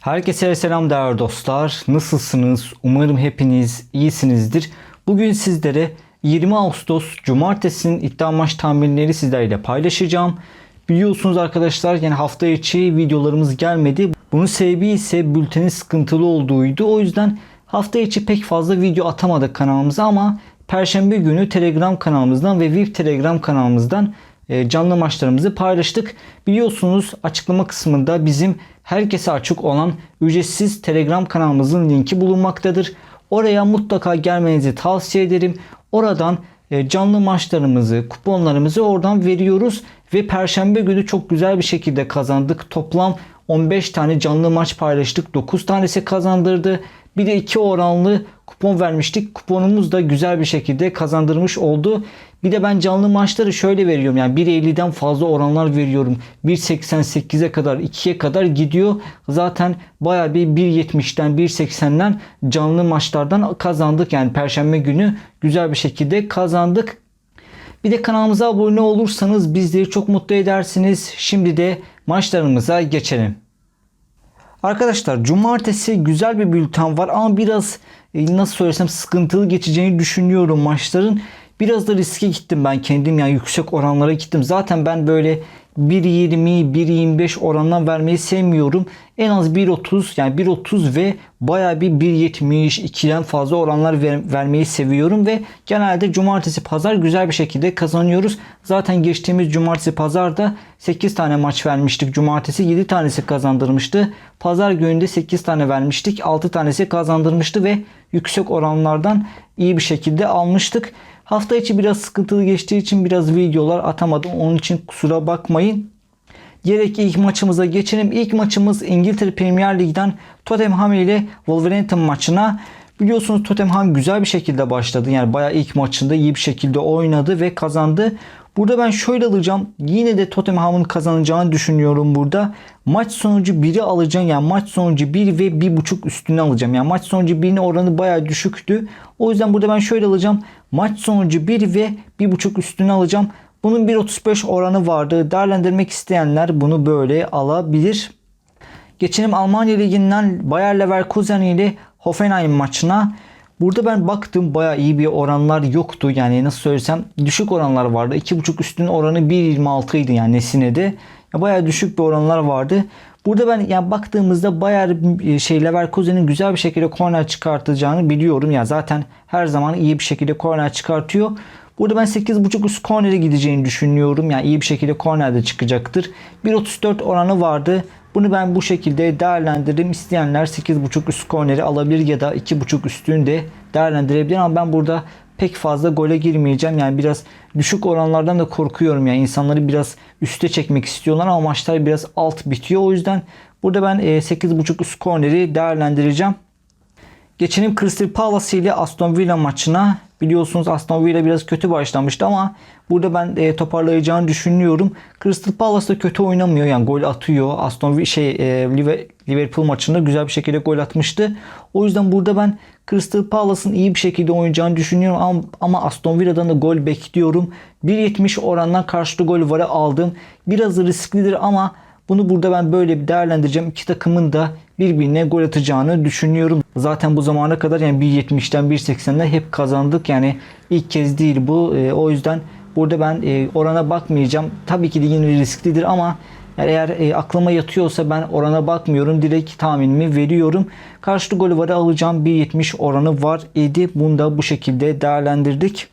Herkese selam değerli dostlar. Nasılsınız? Umarım hepiniz iyisinizdir. Bugün sizlere 20 Ağustos Cumartesi'nin iddia maç tahminleri sizlerle paylaşacağım. Biliyorsunuz arkadaşlar yani hafta içi videolarımız gelmedi. Bunun sebebi ise bültenin sıkıntılı olduğuydu. O yüzden hafta içi pek fazla video atamadık kanalımıza ama Perşembe günü Telegram kanalımızdan ve VIP Telegram kanalımızdan canlı maçlarımızı paylaştık. Biliyorsunuz açıklama kısmında bizim herkese açık olan ücretsiz Telegram kanalımızın linki bulunmaktadır. Oraya mutlaka gelmenizi tavsiye ederim. Oradan e, canlı maçlarımızı, kuponlarımızı oradan veriyoruz ve perşembe günü çok güzel bir şekilde kazandık. Toplam 15 tane canlı maç paylaştık. 9 tanesi kazandırdı. Bir de 2 oranlı kupon vermiştik. Kuponumuz da güzel bir şekilde kazandırmış oldu. Bir de ben canlı maçları şöyle veriyorum. Yani 1.50'den fazla oranlar veriyorum. 1.88'e kadar 2'ye kadar gidiyor. Zaten baya bir 1.70'den 1.80'den canlı maçlardan kazandık. Yani perşembe günü güzel bir şekilde kazandık. Bir de kanalımıza abone olursanız bizleri çok mutlu edersiniz. Şimdi de maçlarımıza geçelim. Arkadaşlar cumartesi güzel bir bülten var ama biraz e, nasıl söylesem sıkıntılı geçeceğini düşünüyorum maçların. Biraz da riske gittim ben kendim yani yüksek oranlara gittim. Zaten ben böyle 1.20, 1.25 orandan vermeyi sevmiyorum. En az 1.30 yani 1.30 ve baya bir 1.70, 2'den fazla oranlar ver, vermeyi seviyorum ve genelde cumartesi pazar güzel bir şekilde kazanıyoruz. Zaten geçtiğimiz cumartesi pazarda 8 tane maç vermiştik. Cumartesi 7 tanesi kazandırmıştı. Pazar gününde 8 tane vermiştik. 6 tanesi kazandırmıştı ve yüksek oranlardan iyi bir şekilde almıştık. Hafta içi biraz sıkıntılı geçtiği için biraz videolar atamadım. Onun için kusura bakmayın. Gerek ilk maçımıza geçelim. İlk maçımız İngiltere Premier Lig'den Tottenham ile Wolverhampton maçına. Biliyorsunuz Tottenham güzel bir şekilde başladı. Yani bayağı ilk maçında iyi bir şekilde oynadı ve kazandı. Burada ben şöyle alacağım. Yine de Tottenham'ın kazanacağını düşünüyorum burada. Maç sonucu 1'i alacağım. Yani maç sonucu 1 ve 1.5 üstüne alacağım. Yani maç sonucu 1'in oranı bayağı düşüktü. O yüzden burada ben şöyle alacağım. Maç sonucu 1 ve 1.5 üstüne alacağım. Bunun 1.35 oranı vardı. Değerlendirmek isteyenler bunu böyle alabilir. Geçelim Almanya Ligi'nden Bayer Leverkusen ile Hoffenheim maçına. Burada ben baktım baya iyi bir oranlar yoktu. Yani nasıl söylesem düşük oranlar vardı. 2.5 üstünün oranı 1.26 idi yani Nesine'de. Baya düşük bir oranlar vardı. Burada ben yani baktığımızda Bayer şey Leverkusen'in güzel bir şekilde korner çıkartacağını biliyorum. Ya zaten her zaman iyi bir şekilde korner çıkartıyor. Burada ben 8.5 üst kornere gideceğini düşünüyorum. Yani iyi bir şekilde kornerde çıkacaktır. 1.34 oranı vardı. Bunu ben bu şekilde değerlendirdim. İsteyenler 8.5 üst korneri alabilir ya da 2.5 üstünü de değerlendirebilir ama ben burada pek fazla gole girmeyeceğim. Yani biraz düşük oranlardan da korkuyorum. Yani insanları biraz üste çekmek istiyorlar ama maçlar biraz alt bitiyor. O yüzden burada ben 8.5 üst korneri değerlendireceğim. Geçelim Crystal Palace ile Aston Villa maçına. Biliyorsunuz Aston Villa biraz kötü başlamıştı ama burada ben e, toparlayacağını düşünüyorum. Crystal Palace da kötü oynamıyor. Yani gol atıyor. Aston Villa şey e, Liverpool maçında güzel bir şekilde gol atmıştı. O yüzden burada ben Crystal Palace'ın iyi bir şekilde oynayacağını düşünüyorum ama, ama Aston Villa'dan da gol bekliyorum. 1.70 orandan karşılıklı gol varı aldım. Biraz risklidir ama bunu burada ben böyle bir değerlendireceğim. İki takımın da birbirine gol atacağını düşünüyorum. Zaten bu zamana kadar yani 1.70'den 1.80'den hep kazandık. Yani ilk kez değil bu. E, o yüzden burada ben e, orana bakmayacağım. Tabii ki de yine risklidir ama yani eğer e, aklıma yatıyorsa ben orana bakmıyorum. Direkt tahminimi veriyorum. Karşılıklı golü var alacağım. 1.70 oranı var idi. Bunu da bu şekilde değerlendirdik.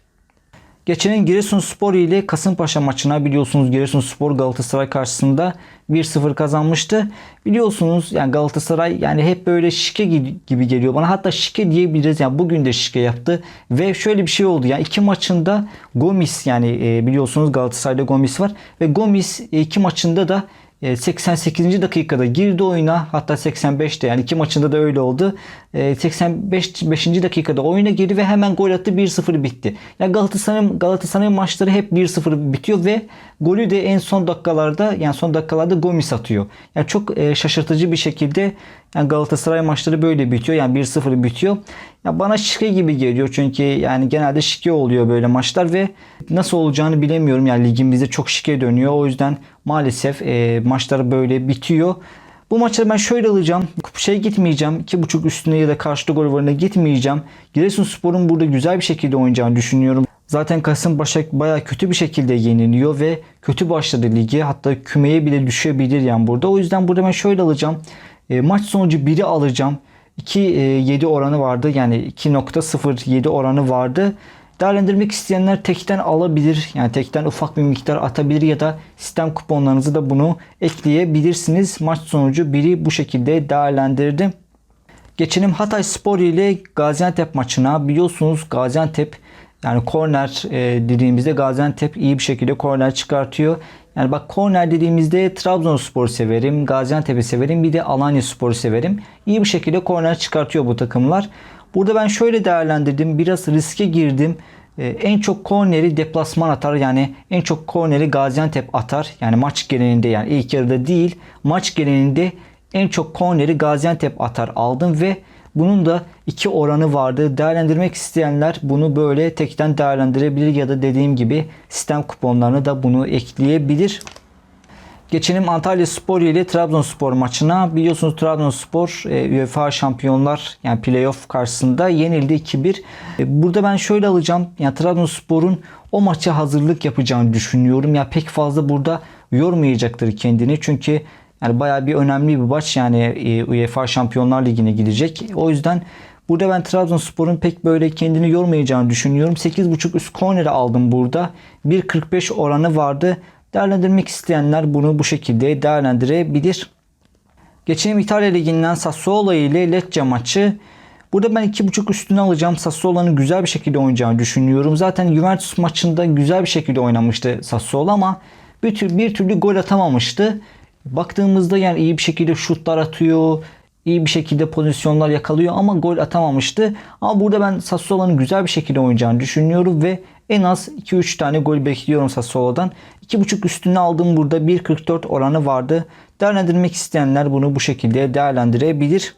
Geçelim Giresunspor ile Kasımpaşa maçına biliyorsunuz Giresunspor Galatasaray karşısında 1-0 kazanmıştı. Biliyorsunuz yani Galatasaray yani hep böyle şike gibi geliyor bana. Hatta şike diyebiliriz. Yani bugün de şike yaptı ve şöyle bir şey oldu. Yani iki maçında Gomis yani e, biliyorsunuz Galatasaray'da Gomis var ve Gomis e, iki maçında da 88. E, dakikada girdi oyuna hatta 85'te yani iki maçında da öyle oldu. 85 5. dakikada oyuna girdi ve hemen gol attı 1-0 bitti. Yani Galatasaray'ın Galatasaray maçları hep 1-0 bitiyor ve golü de en son dakikalarda yani son dakikalarda Gomis atıyor. Yani çok e, şaşırtıcı bir şekilde yani Galatasaray maçları böyle bitiyor. Yani 1-0 bitiyor. Ya bana şike gibi geliyor çünkü yani genelde şike oluyor böyle maçlar ve nasıl olacağını bilemiyorum. Yani ligimizde çok şike dönüyor. O yüzden maalesef e, maçlar böyle bitiyor. Bu maçları ben şöyle alacağım. Şey gitmeyeceğim. 2.5 üstüne ya da karşıda gol varına gitmeyeceğim. Giresunspor'un burada güzel bir şekilde oynayacağını düşünüyorum. Zaten Kasımpaşa baya kötü bir şekilde yeniliyor ve kötü başladı lige. Hatta kümeye bile düşebilir yani burada. O yüzden burada ben şöyle alacağım. E, maç sonucu 1'i alacağım. 2.7 oranı vardı. Yani 2.07 oranı vardı. Değerlendirmek isteyenler tekten alabilir. Yani tekten ufak bir miktar atabilir ya da sistem kuponlarınızı da bunu ekleyebilirsiniz. Maç sonucu biri bu şekilde değerlendirdim. Geçelim Hatay Spor ile Gaziantep maçına. Biliyorsunuz Gaziantep yani korner e, dediğimizde Gaziantep iyi bir şekilde korner çıkartıyor. Yani bak korner dediğimizde Trabzonspor'u severim, Gaziantep'i severim, bir de Alanyaspor'u severim. İyi bir şekilde korner çıkartıyor bu takımlar. Burada ben şöyle değerlendirdim. Biraz riske girdim. Ee, en çok korneri deplasman atar. Yani en çok korneri Gaziantep atar. Yani maç genelinde yani ilk yarıda değil. Maç genelinde en çok korneri Gaziantep atar aldım ve bunun da iki oranı vardı. Değerlendirmek isteyenler bunu böyle tekten değerlendirebilir ya da dediğim gibi sistem kuponlarını da bunu ekleyebilir. Geçelim Antalya Spor ile Trabzonspor maçına. Biliyorsunuz Trabzonspor e, UEFA Şampiyonlar yani playoff karşısında yenildi 2-1. E, burada ben şöyle alacağım. Yani Trabzonspor'un o maça hazırlık yapacağını düşünüyorum. Ya pek fazla burada yormayacaktır kendini. Çünkü yani bayağı bir önemli bir maç yani e, UEFA Şampiyonlar Ligi'ne gidecek. O yüzden burada ben Trabzonspor'un pek böyle kendini yormayacağını düşünüyorum. 8.5 üst korneri aldım burada. 1.45 oranı vardı. Değerlendirmek isteyenler bunu bu şekilde değerlendirebilir. Geçelim İtalya Ligi'nden Sassuolo ile Lecce maçı. Burada ben 2.5 üstüne alacağım. Sassuolo'nun güzel bir şekilde oynayacağını düşünüyorum. Zaten Juventus maçında güzel bir şekilde oynamıştı Sassuolo ama bir, tür, bir türlü gol atamamıştı. Baktığımızda yani iyi bir şekilde şutlar atıyor. iyi bir şekilde pozisyonlar yakalıyor ama gol atamamıştı. Ama burada ben Sassuolo'nun güzel bir şekilde oynayacağını düşünüyorum ve en az 2-3 tane gol bekliyorum Sassuolo'dan. 2.5 üstüne aldığım burada 1.44 oranı vardı. Değerlendirmek isteyenler bunu bu şekilde değerlendirebilir.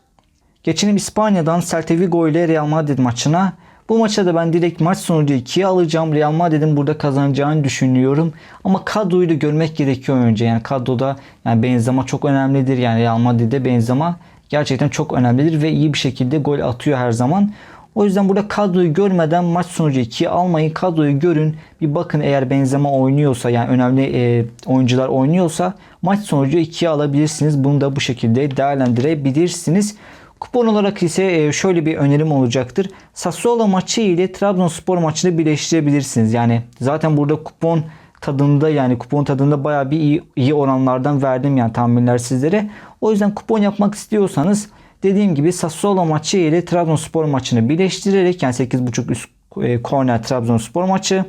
Geçelim İspanya'dan Celta Vigo ile Real Madrid maçına. Bu maça da ben direkt maç sonucu 2'ye alacağım. Real Madrid'in burada kazanacağını düşünüyorum. Ama kadroyu da görmek gerekiyor önce. Yani kadroda yani Benzema çok önemlidir. Yani Real Madrid'de Benzema gerçekten çok önemlidir ve iyi bir şekilde gol atıyor her zaman. O yüzden burada kadroyu görmeden maç sonucu 2'yi almayın. Kadroyu görün. Bir bakın eğer Benzema oynuyorsa yani önemli e, oyuncular oynuyorsa maç sonucu 2'ye alabilirsiniz. Bunu da bu şekilde değerlendirebilirsiniz. Kupon olarak ise e, şöyle bir önerim olacaktır. Sassuolo maçı ile Trabzonspor maçını birleştirebilirsiniz. Yani zaten burada kupon tadında yani kupon tadında bayağı bir iyi, iyi oranlardan verdim yani tahminler sizlere. O yüzden kupon yapmak istiyorsanız dediğim gibi Sassuolo maçı ile Trabzonspor maçını birleştirerek yani 8.5 üst e, korner Trabzonspor maçı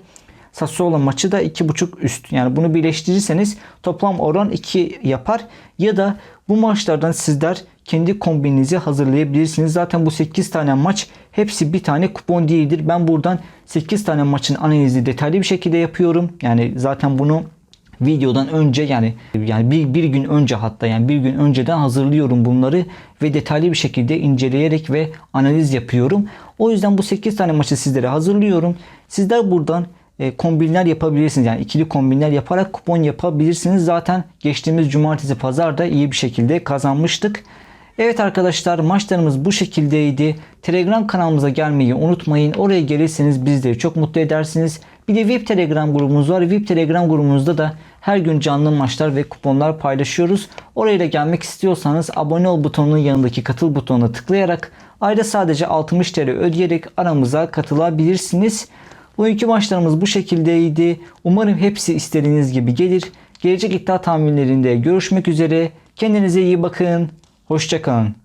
Sassuolo maçı da 2.5 üst. Yani bunu birleştirirseniz toplam oran 2 yapar. Ya da bu maçlardan sizler kendi kombininizi hazırlayabilirsiniz. Zaten bu 8 tane maç hepsi bir tane kupon değildir. Ben buradan 8 tane maçın analizi detaylı bir şekilde yapıyorum. Yani zaten bunu videodan önce yani yani bir, bir gün önce hatta yani bir gün önceden hazırlıyorum bunları ve detaylı bir şekilde inceleyerek ve analiz yapıyorum. O yüzden bu 8 tane maçı sizlere hazırlıyorum. Sizler buradan kombinler yapabilirsiniz. Yani ikili kombinler yaparak kupon yapabilirsiniz. Zaten geçtiğimiz cumartesi pazarda iyi bir şekilde kazanmıştık. Evet arkadaşlar maçlarımız bu şekildeydi. Telegram kanalımıza gelmeyi unutmayın. Oraya gelirseniz bizleri çok mutlu edersiniz. Bir de VIP Telegram grubumuz var. VIP Telegram grubumuzda da her gün canlı maçlar ve kuponlar paylaşıyoruz. Oraya da gelmek istiyorsanız abone ol butonunun yanındaki katıl butonuna tıklayarak ayda sadece 60 TL ödeyerek aramıza katılabilirsiniz. Bugünkü maçlarımız bu şekildeydi. Umarım hepsi istediğiniz gibi gelir. Gelecek iddia tahminlerinde görüşmek üzere. Kendinize iyi bakın. Hoşçakalın.